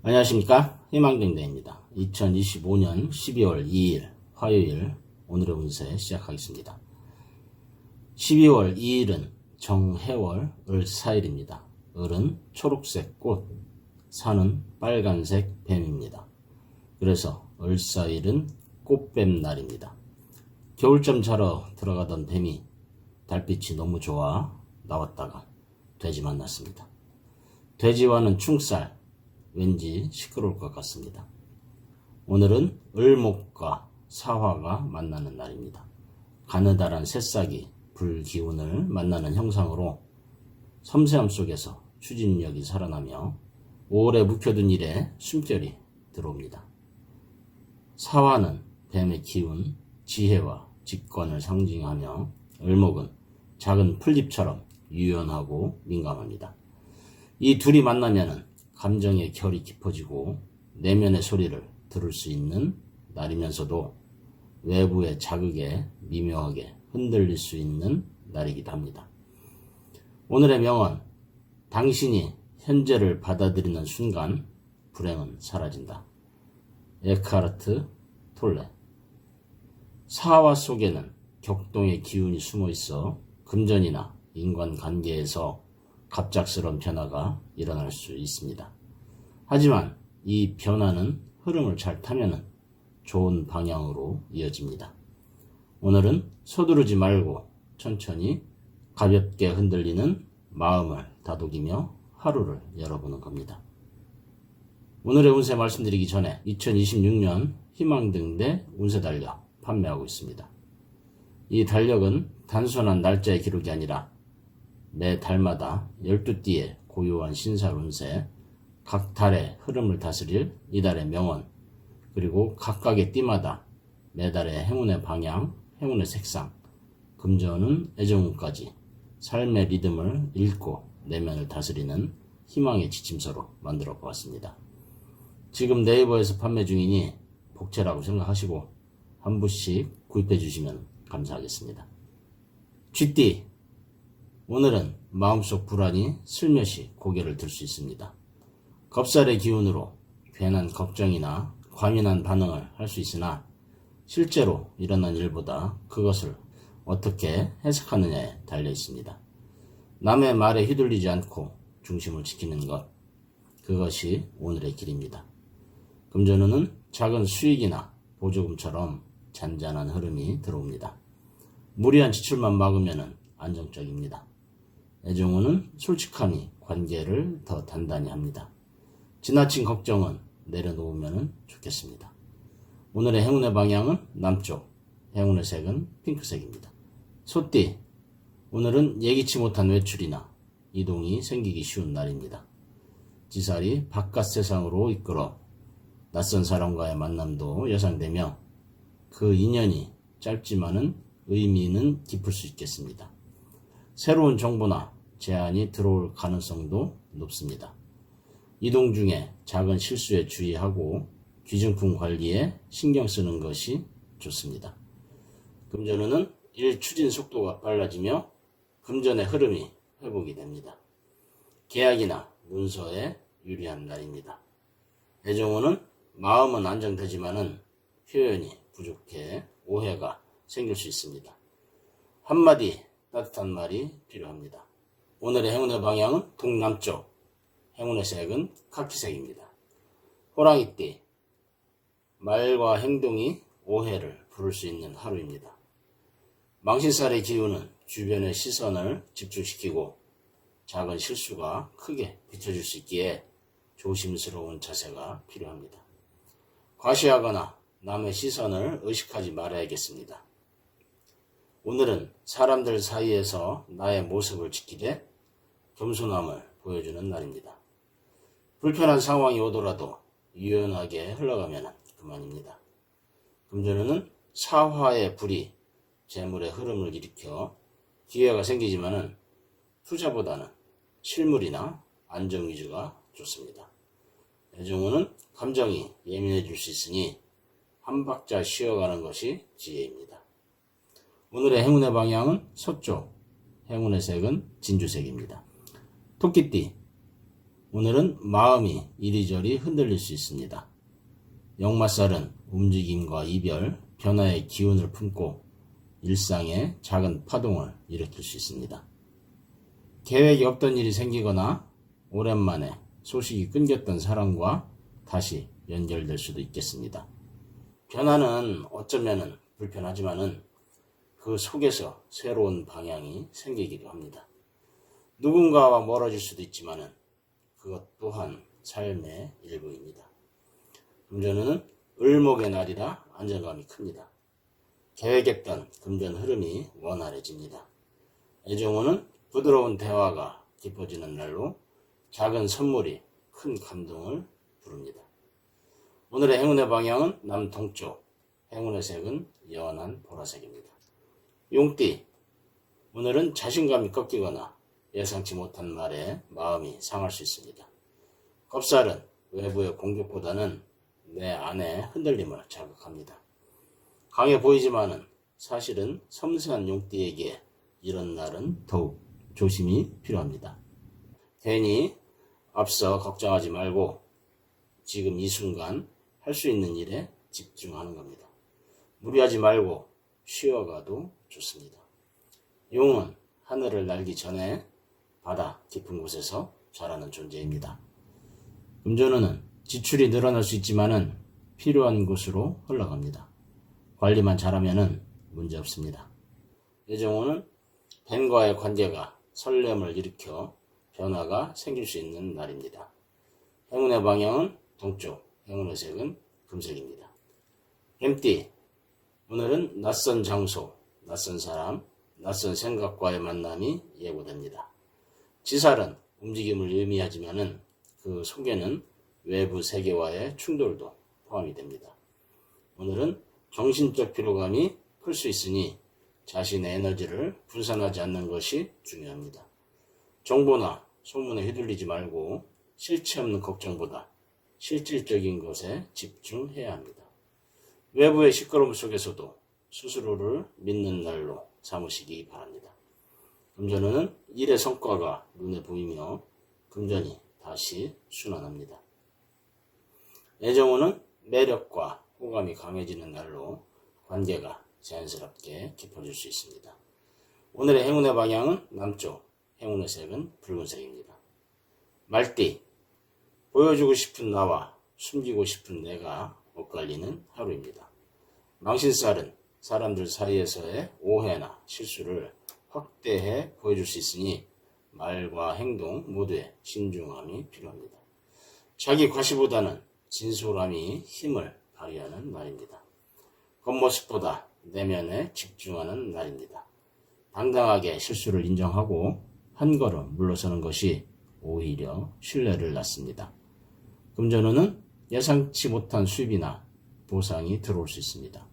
안녕하십니까? 희망정대입니다. 2025년 12월 2일 화요일 오늘의 운세 시작하겠습니다. 12월 2일은 정해월 을사일입니다. 을은 초록색 꽃 산은 빨간색 뱀입니다. 그래서 을사일은 꽃뱀 날입니다. 겨울잠 자러 들어가던 뱀이 달빛이 너무 좋아 나왔다가 돼지 만났습니다. 돼지와는 충살 왠지 시끄러울 것 같습니다. 오늘은 을목과 사화가 만나는 날입니다. 가느다란 새싹이 불기운을 만나는 형상으로 섬세함 속에서 추진력이 살아나며 오래 묵혀둔 일에 숨결이 들어옵니다. 사화는 뱀의 기운, 지혜와 직관을 상징하며 을목은 작은 풀잎처럼 유연하고 민감합니다. 이 둘이 만나면은 감정의 결이 깊어지고 내면의 소리를 들을 수 있는 날이면서도 외부의 자극에 미묘하게 흔들릴 수 있는 날이기도 합니다. 오늘의 명언, 당신이 현재를 받아들이는 순간 불행은 사라진다. 에카르트 톨레 사화 속에는 격동의 기운이 숨어 있어 금전이나 인간관계에서 갑작스러운 변화가 일어날 수 있습니다. 하지만 이 변화는 흐름을 잘 타면 좋은 방향으로 이어집니다. 오늘은 서두르지 말고 천천히 가볍게 흔들리는 마음을 다독이며 하루를 열어보는 겁니다. 오늘의 운세 말씀드리기 전에 2026년 희망등대 운세 달력 판매하고 있습니다. 이 달력은 단순한 날짜의 기록이 아니라 매 달마다 12띠의 고요한 신살 운세, 각 달의 흐름을 다스릴 이달의 명언, 그리고 각각의 띠마다 매달의 행운의 방향, 행운의 색상, 금전은 애정운까지 삶의 리듬을 읽고 내면을 다스리는 희망의 지침서로 만들어 보았습니다. 지금 네이버에서 판매 중이니 복채라고 생각하시고 한 부씩 구입해 주시면 감사하겠습니다. 쥐띠 오늘은 마음속 불안이 슬며시 고개를 들 수 있습니다. 겁살의 기운으로 괜한 걱정이나 과민한 반응을 할 수 있으나 실제로 일어난 일보다 그것을 어떻게 해석하느냐에 달려 있습니다. 남의 말에 휘둘리지 않고 중심을 지키는 것, 그것이 오늘의 길입니다. 금전운은 작은 수익이나 보조금처럼 잔잔한 흐름이 들어옵니다. 무리한 지출만 막으면 안정적입니다. 애정우는 솔직함이 관계를 더 단단히 합니다. 지나친 걱정은 내려놓으면 좋겠습니다. 오늘의 행운의 방향은 남쪽, 행운의 색은 핑크색입니다. 소띠, 오늘은 예기치 못한 외출이나 이동이 생기기 쉬운 날입니다. 지살이 바깥 세상으로 이끌어 낯선 사람과의 만남도 예상되며 그 인연이 짧지만은 의미는 깊을 수 있겠습니다. 새로운 정보나 제안이 들어올 가능성도 높습니다. 이동 중에 작은 실수에 주의하고 기증품 관리에 신경 쓰는 것이 좋습니다. 금전운은 일 추진 속도가 빨라지며 금전의 흐름이 회복이 됩니다. 계약이나 문서에 유리한 날입니다. 애정운은 마음은 안정되지만은 표현이 부족해 오해가 생길 수 있습니다. 한마디 따뜻한 말이 필요합니다. 오늘의 행운의 방향은 동남쪽, 행운의 색은 카키색입니다. 호랑이띠, 말과 행동이 오해를 부를 수 있는 하루입니다. 망신살의 기운은 주변의 시선을 집중시키고 작은 실수가 크게 비춰질 수 있기에 조심스러운 자세가 필요합니다. 과시하거나 남의 시선을 의식하지 말아야겠습니다. 오늘은 사람들 사이에서 나의 모습을 지키되 겸손함을 보여주는 날입니다. 불편한 상황이 오더라도 유연하게 흘러가면 그만입니다. 금전운은 사화의 불이 재물의 흐름을 일으켜 기회가 생기지만은 투자보다는 실물이나 안정 위주가 좋습니다. 애정운은 감정이 예민해질 수 있으니 한 박자 쉬어가는 것이 지혜입니다. 오늘의 행운의 방향은 서쪽, 행운의 색은 진주색입니다. 토끼띠, 오늘은 마음이 이리저리 흔들릴 수 있습니다. 역마살은 움직임과 이별, 변화의 기운을 품고 일상에 작은 파동을 일으킬 수 있습니다. 계획이 없던 일이 생기거나 오랜만에 소식이 끊겼던 사람과 다시 연결될 수도 있겠습니다. 변화는 어쩌면은 불편하지만은 그 속에서 새로운 방향이 생기기도 합니다. 누군가와 멀어질 수도 있지만은 그것 또한 삶의 일부입니다. 금전은 을목의 날이라 안정감이 큽니다. 계획했던 금전 흐름이 원활해집니다. 애정호는 부드러운 대화가 깊어지는 날로 작은 선물이 큰 감동을 부릅니다. 오늘의 행운의 방향은 남동쪽, 행운의 색은 연한 보라색입니다. 용띠, 오늘은 자신감이 꺾이거나 예상치 못한 말에 마음이 상할 수 있습니다. 겁살은 외부의 공격보다는 내 안의 흔들림을 자극합니다. 강해 보이지만은 사실은 섬세한 용띠에게 이런 날은 더욱 조심이 필요합니다. 괜히 앞서 걱정하지 말고 지금 이 순간 할 수 있는 일에 집중하는 겁니다. 무리하지 말고 쉬어가도 좋습니다. 용은 하늘을 날기 전에 바다 깊은 곳에서 자라는 존재입니다. 금전운은 지출이 늘어날 수 있지만은 필요한 곳으로 흘러갑니다. 관리만 잘하면은 문제 없습니다. 예정호는 뱀과의 관계가 설렘을 일으켜 변화가 생길 수 있는 날입니다. 행운의 방향은 동쪽, 행운의 색은 금색입니다. 뱀띠, 오늘은 낯선 장소, 낯선 사람, 낯선 생각과의 만남이 예고됩니다. 지살은 움직임을 의미하지만은 그 속에는 외부 세계와의 충돌도 포함이 됩니다. 오늘은 정신적 피로감이 클 수 있으니 자신의 에너지를 분산하지 않는 것이 중요합니다. 정보나 소문에 휘둘리지 말고 실체 없는 걱정보다 실질적인 것에 집중해야 합니다. 외부의 시끄러움 속에서도 스스로를 믿는 날로 삼으시기 바랍니다. 금전은 일의 성과가 눈에 보이며 금전이 다시 순환합니다. 애정호는 매력과 호감이 강해지는 날로 관계가 자연스럽게 깊어질 수 있습니다. 오늘의 행운의 방향은 남쪽, 행운의 색은 붉은색입니다. 말띠, 보여주고 싶은 나와 숨기고 싶은 내가 엇갈리는 하루입니다. 망신살은 사람들 사이에서의 오해나 실수를 확대해 보여줄 수 있으니 말과 행동 모두에 신중함이 필요합니다. 자기 과시보다는 진솔함이 힘을 발휘하는 날입니다. 겉모습보다 내면에 집중하는 날입니다. 당당하게 실수를 인정하고 한 걸음 물러서는 것이 오히려 신뢰를 낳습니다. 금전운은 예상치 못한 수입이나 보상이 들어올 수 있습니다.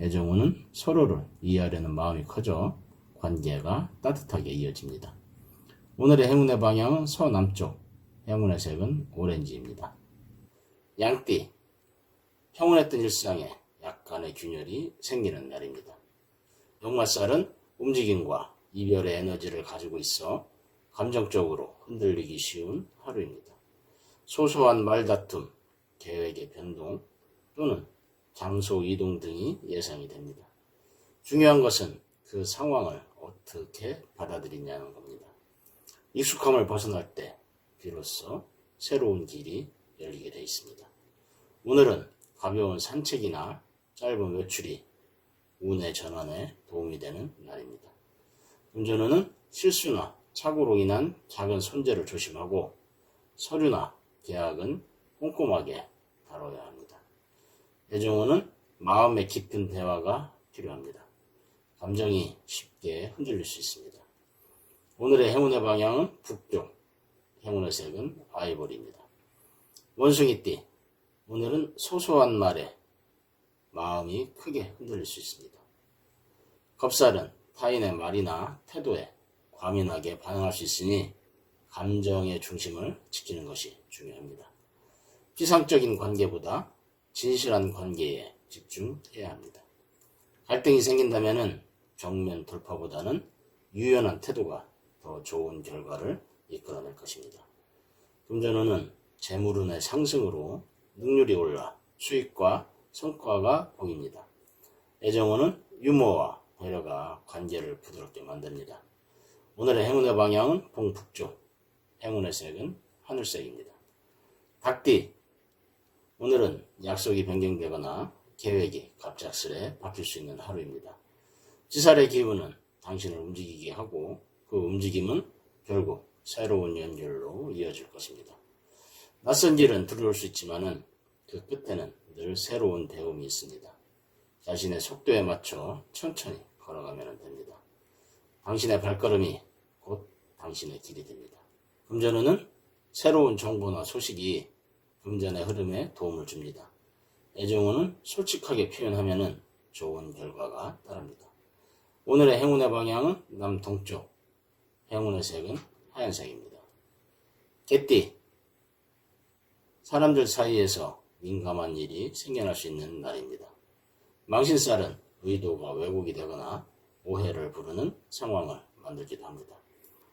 애정운은 서로를 이해하려는 마음이 커져 관계가 따뜻하게 이어집니다. 오늘의 행운의 방향은 서남쪽, 행운의 색은 오렌지입니다. 양띠, 평온했던 일상에 약간의 균열이 생기는 날입니다. 역마살은 움직임과 이별의 에너지를 가지고 있어 감정적으로 흔들리기 쉬운 하루입니다. 소소한 말다툼, 계획의 변동 또는 장소 이동 등이 예상이 됩니다. 중요한 것은 그 상황을 어떻게 받아들이냐는 겁니다. 익숙함을 벗어날 때 비로소 새로운 길이 열리게 되어 있습니다. 오늘은 가벼운 산책이나 짧은 외출이 운의 전환에 도움이 되는 날입니다. 운전은 실수나 착오로 인한 작은 손재를 조심하고 서류나 계약은 꼼꼼하게 다뤄야 합니다. 애정호는 마음의 깊은 대화가 필요합니다. 감정이 쉽게 흔들릴 수 있습니다. 오늘의 행운의 방향은 북쪽, 행운의 색은 아이보리입니다. 원숭이띠, 오늘은 소소한 말에 마음이 크게 흔들릴 수 있습니다. 겁살은 타인의 말이나 태도에 과민하게 반응할 수 있으니 감정의 중심을 지키는 것이 중요합니다. 피상적인 관계보다 진실한 관계에 집중해야 합니다. 갈등이 생긴다면 정면 돌파보다는 유연한 태도가 더 좋은 결과를 이끌어낼 것입니다. 금전운은 재물운의 상승으로 능률이 올라 수익과 성과가 보입니다. 애정운은 유머와 배려가 관계를 부드럽게 만듭니다. 오늘의 행운의 방향은 동북쪽, 행운의 색은 하늘색입니다. 닭띠, 오늘은 약속이 변경되거나 계획이 갑작스레 바뀔 수 있는 하루입니다. 지살의 기운은 당신을 움직이게 하고 그 움직임은 결국 새로운 연결로 이어질 것입니다. 낯선 길은 두려울 수 있지만은 그 끝에는 늘 새로운 배움이 있습니다. 자신의 속도에 맞춰 천천히 걸어가면 됩니다. 당신의 발걸음이 곧 당신의 길이 됩니다. 금전운은 새로운 정보나 소식이 금전의 흐름에 도움을 줍니다. 애정운은 솔직하게 표현하면 좋은 결과가 따릅니다. 오늘의 행운의 방향은 남동쪽, 행운의 색은 하얀색입니다. 개띠, 사람들 사이에서 민감한 일이 생겨날 수 있는 날입니다. 망신살은 의도가 왜곡이 되거나 오해를 부르는 상황을 만들기도 합니다.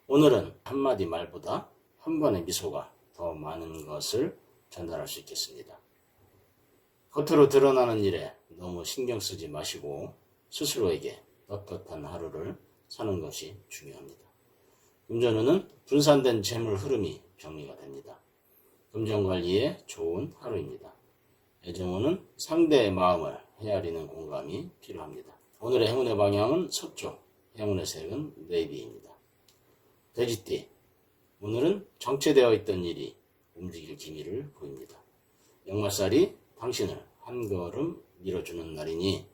오늘은 한마디 말보다 한 번의 미소가 더 많은 것을 전달할 수 있겠습니다. 겉으로 드러나는 일에 너무 신경 쓰지 마시고 스스로에게 떳떳한 하루를 사는 것이 중요합니다. 금전운은 분산된 재물 흐름이 정리가 됩니다. 금전 관리에 좋은 하루입니다. 애정운은 상대의 마음을 헤아리는 공감이 필요합니다. 오늘의 행운의 방향은 서쪽, 행운의 색은 네이비입니다. 돼지띠, 오늘은 정체되어 있던 일이 움직일 기미를 보입니다. 역마살이 당신을 한 걸음 밀어주는 날이니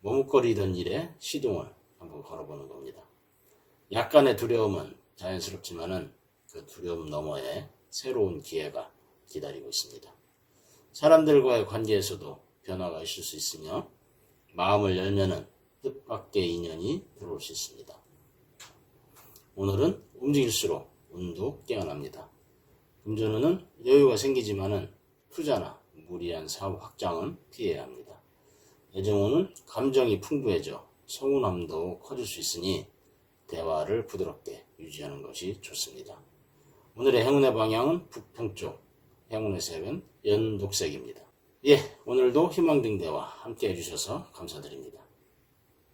머뭇거리던 일에 시동을 한번 걸어보는 겁니다. 약간의 두려움은 자연스럽지만은 그 두려움 너머에 새로운 기회가 기다리고 있습니다. 사람들과의 관계에서도 변화가 있을 수 있으며 마음을 열면은 뜻밖의 인연이 들어올 수 있습니다. 오늘은 움직일수록 운도 깨어납니다. 금전운은 여유가 생기지만은 투자나 무리한 사업 확장은 피해야 합니다. 애정운은 감정이 풍부해져 서운함도 커질 수 있으니 대화를 부드럽게 유지하는 것이 좋습니다. 오늘의 행운의 방향은 북동쪽, 행운의 색은 연독색입니다. 예, 오늘도 희망등대와 함께 해주셔서 감사드립니다.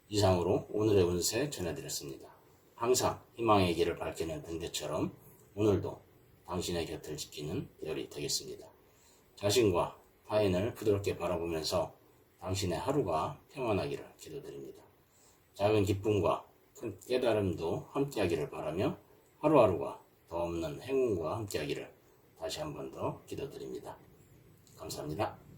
이상으로 오늘의 운세 전해드렸습니다. 항상 희망의 길을 밝히는 등대처럼 오늘도 당신의 곁을 지키는 별이 되겠습니다. 자신과 타인을 부드럽게 바라보면서 당신의 하루가 평안하기를 기도드립니다. 작은 기쁨과 큰 깨달음도 함께하기를 바라며 하루하루가 더 없는 행운과 함께하기를 다시 한 번 더 기도드립니다. 감사합니다.